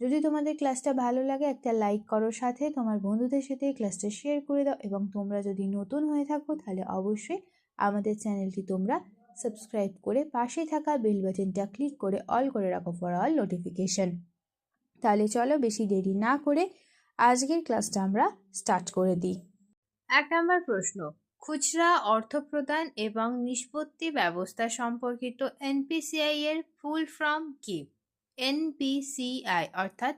যদি তোমাদের ক্লাসটা ভালো লাগে, একটা লাইক করো সাথে। তোমার বন্ধুদের সাথে ক্লাসটা শেয়ার করে দাও এবং তোমরা যদি নতুন হয়ে থাকো, তাহলে অবশ্যই আমাদের চ্যানেলটি তোমরা সাবস্ক্রাইব করে পাশে থাকা বেল বাটনটা ক্লিক করে অল করে রাখো ফর অল নোটিফিকেশন তাহলে চলো বেশি দেরি না করে আজকের ক্লাসটা আমরা স্টার্ট করে দিই। এক নম্বর প্রশ্ন, খুচরা অর্থ প্রদান এবং নিষ্পত্তি ব্যবস্থা সম্পর্কিত এনপিসিআই এর ফুল ফর্ম কি? এনপিসিআই অর্থাৎ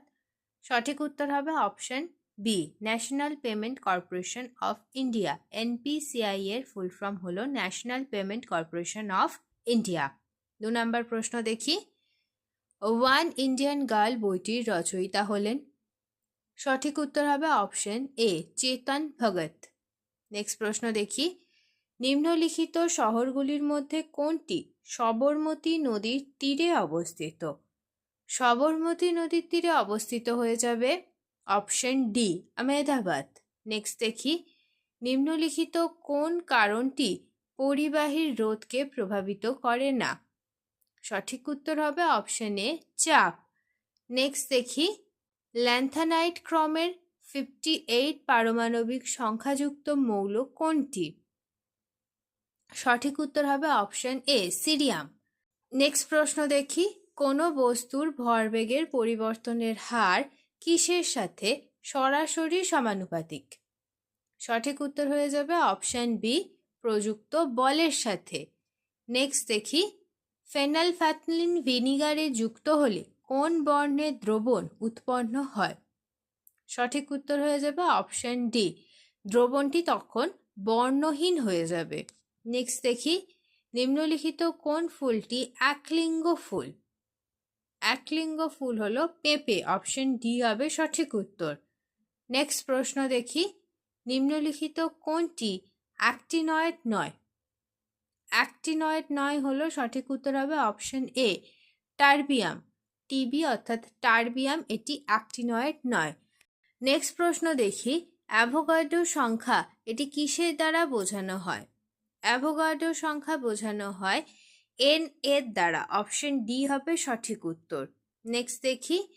সঠিক উত্তর হবে option B National Payment Corporation of India NPCI এর ফুল ফর্ম হলো National Payment Corporation of India দু নম্বর প্রশ্ন দেখি। ওয়ান ইন্ডিয়ান গার্ল বইটির রচয়িতা হলেন। সঠিক উত্তর হবে option A Chetan Bhagat next প্রশ্ন দেখি। নিম্নলিখিত শহরগুলির মধ্যে কোনটি সবরমতী নদীর তীরে অবস্থিত? সবরমতী নদীর তীরে অবস্থিত হয়ে যাবে অপশন ডি, আমেদাবাদ। নেক্সট দেখি, নিম্নলিখিত কোন কারণটি পরিবাহীর রোধকে প্রভাবিত করে না? সঠিক উত্তর হবে অপশন এ, চাপ। নেক্সট দেখি, ল্যান্থানাইট ক্রমের ফিফটি এইট পারমাণবিক সংখ্যাযুক্ত মৌল কোনটি? সঠিক উত্তর হবে অপশন এ, সিরিয়াম। নেক্সট প্রশ্ন দেখি কোনো বস্তুর ভরবেগের পরিবর্তনের হার কিসের সাথে সরাসরি সমানুপাতিক? সঠিক উত্তর হয়ে যাবে অপশান বি, প্রযুক্ত বলের সাথে। নেক্সট দেখি ফেনাল ফেনালফ্যাথলিন ভিনিগারে যুক্ত হলে কোন বর্ণের দ্রবণ উৎপন্ন হয়? সঠিক উত্তর হয়ে যাবে অপশন ডি, দ্রবণটি তখন বর্ণহীন হয়ে যাবে। নেক্সট দেখি, নিম্নলিখিত কোন ফুলটি একলিঙ্গ ফুল? একলিঙ্গ ফুল হলো পেঁপে অপশন ডি হবে সঠিক উত্তর। নেক্সট প্রশ্ন দেখি, নিম্নলিখিত কোনটি অ্যাক্টিনয়েড নয়? অ্যাক্টিনয়েড নয় হলো সঠিক উত্তর হবে অপশন এ টার্বিয়াম টিবি অর্থাৎ টার্বিয়াম এটি অ্যাক্টিনয়েড নয়। নেক্সট প্রশ্ন দেখি অ্যাভোগাডো সংখ্যা, এটি কিসের দ্বারা বোঝানো হয়? অ্যাভোগাডো সংখ্যা বোঝানো হয় এন এর দ্বারা অপশন ডি হবে সঠিক উত্তর। নেক্সট দেখি,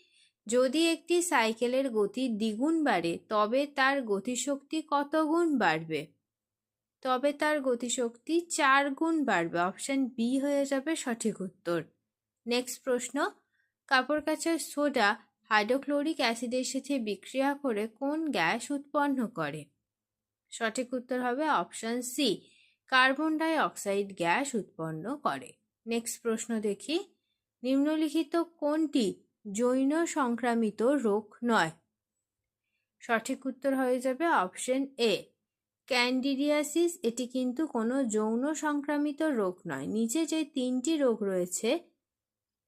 যদি একটি সাইকেলের গতি দ্বিগুণ বাড়ে, তবে তার গতিশক্তি কত গুণ বাড়বে? তবে তার গতিশক্তি চার গুণ বাড়বে অপশন বি হয়ে যাবে সঠিক উত্তর। নেক্সট প্রশ্ন, কাপড় কাচার সোডা হাইড্রোক্লোরিক অ্যাসিডের সাথে বিক্রিয়া করে কোন গ্যাস উৎপন্ন করে? সঠিক উত্তর হবে option C carbon die oxide gas উৎপন্ন করে। নেক্সট প্রশ্ন দেখি। নিম্নলিখিত কোনটি জৈন সংক্রামিত রোগ নয়? সঠিক উত্তর হয়ে যাবে অপশন এ। ক্যান্ডিডিয়াসিস, এটি কিন্তু কোনো যৌন সংক্রামিত রোগ নয়। নিচে যে তিনটি রোগ রয়েছে,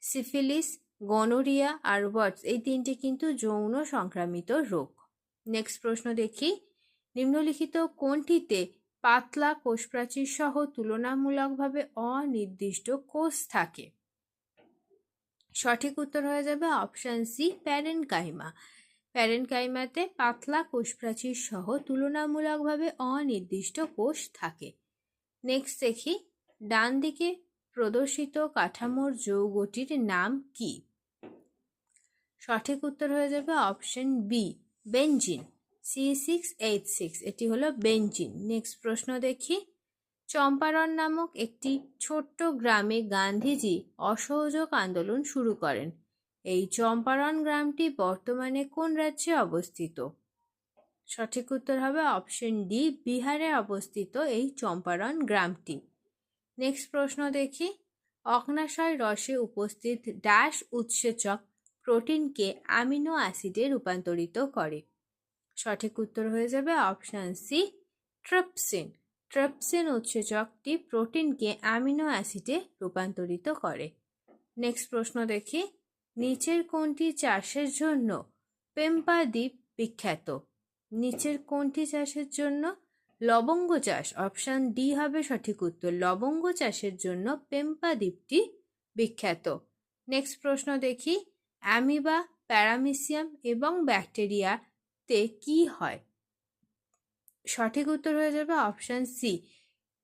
সিফিলিস, গনোরিয়া, আর ওয়াটস, এই তিনটি কিন্তু যৌন সংক্রামিত রোগ। নেক্সট প্রশ্ন দেখি। নিম্নলিখিত কোনটিতে পাতলা কোষপ্রাচীর সহ তুলনামূলকভাবে অনির্দিষ্ট কোষ থাকে। সঠিক উত্তর হয়ে যাবে অপশান সি, প্যারেনকাইমা। প্যারেনকাইমাতে পাতলা কোষপ্রাচীর সহ তুলনামূলকভাবে অনির্দিষ্ট কোষ থাকে। নেক্সট দেখি ডান দিকে প্রদর্শিত কাঠামোর যৌগটির নাম কি? সঠিক উত্তর হয়ে যাবে option B, benzene. C six H six এটি হলো বেঞ্জিন নেক্সট প্রশ্ন দেখি। চম্পারণ নামক একটি ছোট্ট গ্রামে গান্ধীজি অসহযোগ আন্দোলন শুরু করেন। এই চম্পারণ গ্রামটি বর্তমানে কোন রাজ্যে অবস্থিত? সঠিক উত্তর হবে অপশন ডি, বিহারে অবস্থিত এই চম্পারণ গ্রামটি। নেক্সট প্রশ্ন দেখি। অগ্নাশয় রসে উপস্থিত ড্যাশ উৎসেচক প্রোটিনকে অ্যামিনো অ্যাসিডে রূপান্তরিত করে। সঠিক উত্তর হয়ে যাবে অপশান সি ট্রিপসিন ট্রিপসিন উৎসেচকটি প্রোটিনকে অ্যামিনো অ্যাসিডে রূপান্তরিত করে। নেক্সট প্রশ্ন দেখি। নিচের কোনটি চাষের জন্য পেম্পা দ্বীপ বিখ্যাত? নিচের কোনটি চাষের জন্য লবঙ্গ চাষ? অপশান ডি হবে সঠিক উত্তর। লবঙ্গ চাষের জন্য পেম্পা দ্বীপটি বিখ্যাত। নেক্সট প্রশ্ন দেখি। অ্যামিবা, প্যারামিসিয়াম এবং ব্যাকটেরিয়াতে কি হয়? সঠিক উত্তর হয়ে যাবে অপশান সি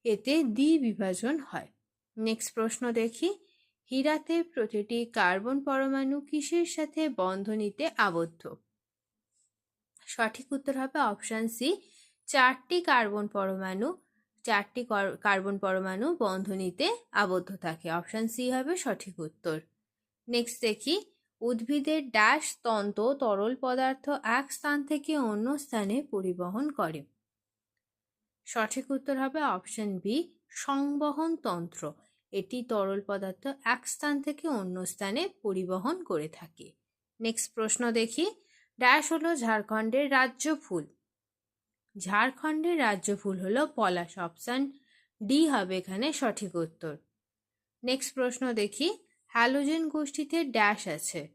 এতে দ্বি বিভাজন হয়। নেক্সট প্রশ্ন দেখি, হীরাতে প্রতিটি কার্বন পরমাণু কিসের সাথে বন্ধনীতে আবদ্ধ? সঠিক উত্তর হবে অপশান সি চারটি কার্বন পরমাণু, চারটি কার্বন পরমাণু বন্ধনীতে আবদ্ধ থাকে। অপশান সি হবে সঠিক উত্তর। নেক্সট দেখি উদ্ভিদের ড্যাশ তন্তু তরল পদার্থ এক স্থান থেকে অন্য স্থানে পরিবহন করে। সঠিক উত্তর হবে অপশন বি, সংবহন তন্ত্র। এটি তরল পদার্থ এক স্থান থেকে অন্য স্থানে পরিবহন করে থাকে। নেক্সট প্রশ্ন দেখি। ড্যাশ হলো ঝাড়খণ্ডের রাজ্য ফুল। ঝাড়খণ্ডের রাজ্য ফুল হলো পলাশ। অপশান ডি হবে এখানে সঠিক উত্তর। নেক্সট প্রশ্ন দেখি। হ্যালোজেন গোষ্ঠীতে ড্যাশ আছে।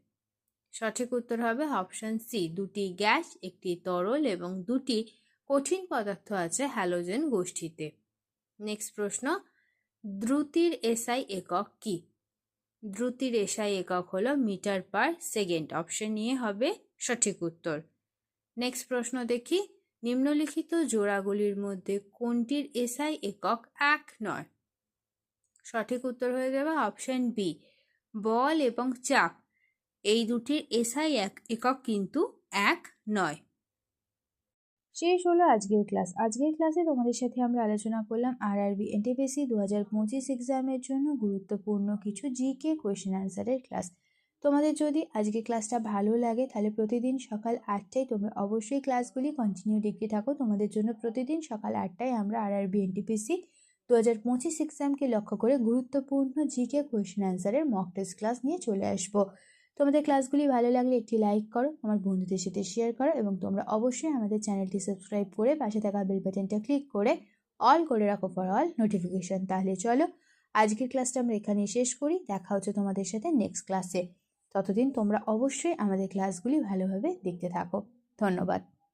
সঠিক উত্তর হবে অপশান সি দুটি গ্যাস, একটি তরল এবং দুটি কঠিন পদার্থ আছে হ্যালোজেন গোষ্ঠীতে। নেক্সট প্রশ্ন, দ্রুতির এসআই একক কি? দ্রুতির এসআই একক হলো মিটার পার সেকেন্ড অপশন নিয়ে হবে সঠিক উত্তর। নেক্সট প্রশ্ন দেখি, নিম্নলিখিত জোড়াগুলির মধ্যে কোনটির এসআই একক এক নয়? সঠিক উত্তর হয়ে যাবে অপশন বি বল এবং চাপ। এই দুটির এসআই এক, একক কিন্তু এক নয়। শেষ হলো আজকের ক্লাস। আজকের ক্লাসে তোমাদের সাথে আমরা আলোচনা করলাম আর আরআরবি এনটিপিসি দু হাজার পঁচিশ এক্সামের জন্য গুরুত্বপূর্ণ কিছু জিকে কোয়েশ্চেন অ্যান্সারের ক্লাস তোমাদের যদি আজকে ক্লাসটা ভালো লাগে, তাহলে প্রতিদিন সকাল আটটায় তোমরা অবশ্যই ক্লাসগুলি কন্টিনিউ দেখতে থাকো। তোমাদের জন্য প্রতিদিন সকাল আটটায় আমরা আরআরবি এনটিপিসি দু হাজার পঁচিশ এক্সামকে লক্ষ্য করে গুরুত্বপূর্ণ জিকে কোয়েশ্চেন অ্যান্সারের মক টেস্ট ক্লাস নিয়ে চলে আসব। তোমাদের ক্লাসগুলি ভালো লাগলে একটি লাইক করো, আমার বন্ধুদের সাথে শেয়ার করো এবং তোমরা অবশ্যই আমাদের চ্যানেলটি সাবস্ক্রাইব করে পাশে থাকা বেল বাটনটা ক্লিক করে অল করে রাখো ফর অল নোটিফিকেশন। তাহলে চলো আজকের ক্লাসটা আমরা এখানেই শেষ করি, দেখা হচ্ছে তোমাদের সাথে নেক্সট ক্লাসে। ততদিন তোমরা অবশ্যই আমাদের ক্লাসগুলি ভালোভাবে দেখতে থাকো। ধন্যবাদ।